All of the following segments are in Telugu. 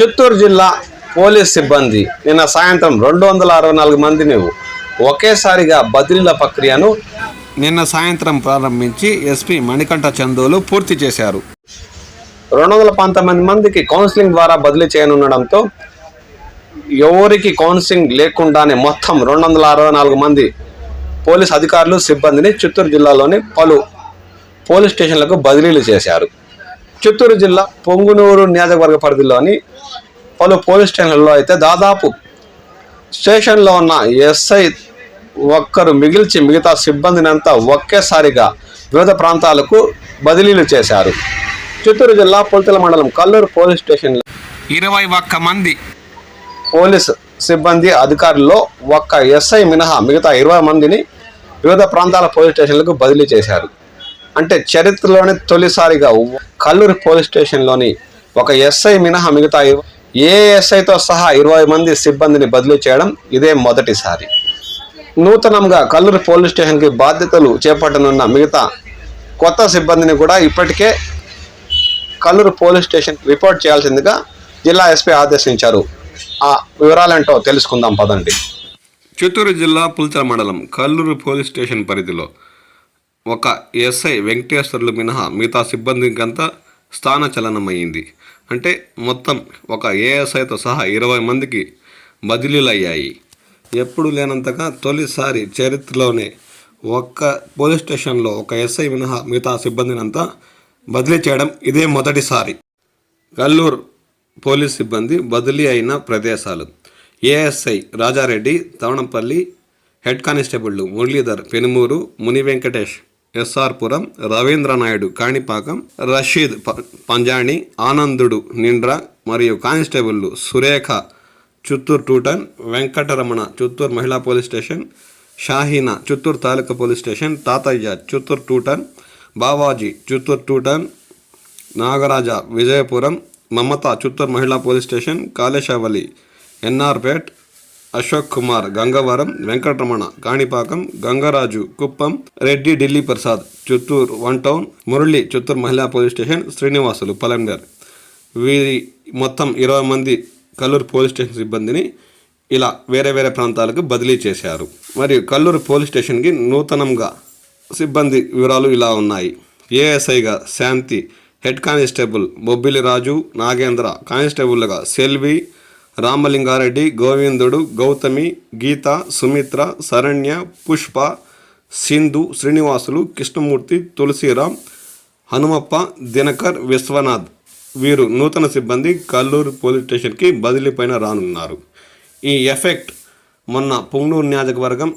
చిత్తూరు జిల్లా పోలీస్ సిబ్బంది నిన్న సాయంత్రం రెండు వందల అరవై నాలుగు మందిని ఒకేసారిగా బదిలీల ప్రక్రియను నిన్న సాయంత్రం ప్రారంభించి ఎస్పీ మణికంఠ చందోలు పూర్తి చేశారు. రెండు వందల పంతొమ్మిది మందికి కౌన్సిలింగ్ ద్వారా బదిలీ చేయనుండడంతో ఎవరికి కౌన్సిలింగ్ లేకుండానే మొత్తం రెండు వందల అరవై నాలుగు మంది పోలీస్ అధికారులు సిబ్బందిని చిత్తూరు జిల్లాలోని పలు పోలీస్ స్టేషన్లకు బదిలీలు చేశారు. చిత్తూరు జిల్లా పొంగునూరు నియోజకవర్గ పరిధిలోని పలు పోలీస్ స్టేషన్లలో అయితే దాదాపు స్టేషన్లో ఉన్న ఎస్ఐ ఒక్కరు మిగిల్చి మిగతా సిబ్బందిని అంతా ఒకేసారిగా వివిధ ప్రాంతాలకు బదిలీలు చేశారు. చిత్తూరు జిల్లా పుల్తల మండలం కల్లూరు పోలీస్ స్టేషన్లో ఇరవై ఒక్క మంది పోలీస్ సిబ్బంది అధికారుల్లో ఒక్క ఎస్ఐ మినహా మిగతా ఇరవై మందిని వివిధ ప్రాంతాల పోలీస్ స్టేషన్లకు బదిలీ చేశారు. అంటే చరిత్రలోనే తొలిసారిగా కల్లూరు పోలీస్ స్టేషన్లోని ఒక ఎస్ఐ మినహా మిగతా ఏఎస్ఐతో ఏ ఎస్ఐతో సహా ఇరవై మంది సిబ్బందిని బదిలీ చేయడం ఇదే మొదటిసారి. నూతనంగా కల్లూరు పోలీస్ స్టేషన్కి బాధ్యతలు చేపట్టనున్న మిగతా కొత్త సిబ్బందిని కూడా ఇప్పటికే కల్లూరు పోలీస్ స్టేషన్ రిపోర్ట్ చేయాల్సిందిగా జిల్లా ఎస్పీ ఆదేశించారు. ఆ వివరాలేంటో తెలుసుకుందాం పదండి. చిత్తూరు జిల్లా పుల్చల మండలం కల్లూరు పోలీస్ స్టేషన్ పరిధిలో ఒక ఎస్ఐ వెంకటేశ్వర్లు మినహా మిగతా సిబ్బందికంతా స్థానచలనమైంది అంటే మొత్తం ఒక ఏఎస్ఐతో సహా ఇరవై మందికి బదిలీలు అయ్యాయి ఎప్పుడు లేనంతగా తొలిసారి చరిత్రలోనే ఒక్క పోలీస్ స్టేషన్లో ఒక ఎస్ఐ మినహా మిగతా సిబ్బందిని అంతా బదిలీ చేయడం ఇదే మొదటిసారి. కల్లూరు పోలీస్ సిబ్బంది బదిలీ అయిన ప్రదేశాలు. ASI Rajareddy Tavanampalli head constable Muralidhar Penumuru Muni Venkatesh S R Puram Ravindra Naidu Kanipakam Rashid పంజాణి ఆనందుడు నిండ్రా మరియు కానిస్టేబుల్లు సురేఖ చిత్తూరు టూటన్ వెంకటరమణ చిత్తూరు మహిళా police station Shaheena Chittoor taluka police station Tatayya Chittoor two town Bavaji Chittoor టూటన్ Nagaraja Vijayapuram Mamata Chittoor మహిళా police station Kaleshavali N R Pet Ashok Kumar Gangavaram Venkataramana Kanipakam Gangaraju Kuppam Reddy Delhi Prasad Chittoor one town Murali Chittoor మహిళా పోలీస్ స్టేషన్ శ్రీనివాసులు పలంగర్. వీరి మొత్తం ఇరవై మంది కల్లూరు పోలీస్ స్టేషన్ సిబ్బందిని ఇలా వేరే వేరే ప్రాంతాలకు బదిలీ చేశారు. మరియు కల్లూరు పోలీస్ స్టేషన్కి నూతనంగా సిబ్బంది వివరాలు ఇలా ఉన్నాయి. ఏఎస్ఐగా శాంతి హెడ్ కానిస్టేబుల్ బొబ్బిలి రాజు నాగేంద్ర కానిస్టేబుల్గా సెల్వి రామలింగారెడ్డి గోవిందుడు గౌతమి గీత సుమిత్ర శరణ్య పుష్ప సింధు శ్రీనివాసులు కృష్ణమూర్తి తులసిరామ్ హనుమప్ప దినకర్ విశ్వనాథ్. వీరు నూతన సిబ్బంది కల్లూరు పోలీస్ స్టేషన్కి బదిలీ పైన రానున్నారు. ఈ ఎఫెక్ట్ మొన్న పుంగనూరు నియోజకవర్గం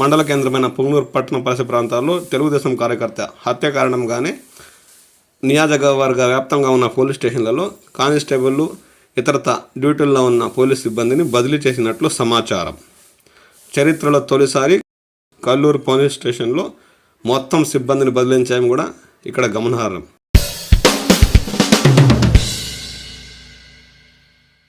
మండల కేంద్రమైన పుంగనూరు పట్టణ పరిసర ప్రాంతాల్లో తెలుగుదేశం కార్యకర్త హత్య కారణంగానే నియోజకవర్గ వ్యాప్తంగా ఉన్న పోలీస్ స్టేషన్లలో కానిస్టేబుళ్ళు ఇతరత డ్యూటీల్లో ఉన్న పోలీస్ సిబ్బందిని బదిలీ చేసినట్లు సమాచారం. చరిత్రలో తొలిసారి కల్లూరు పోలీస్ స్టేషన్లో మొత్తం సిబ్బందిని బదిలించడం కూడా ఇక్కడ గమనార్హం.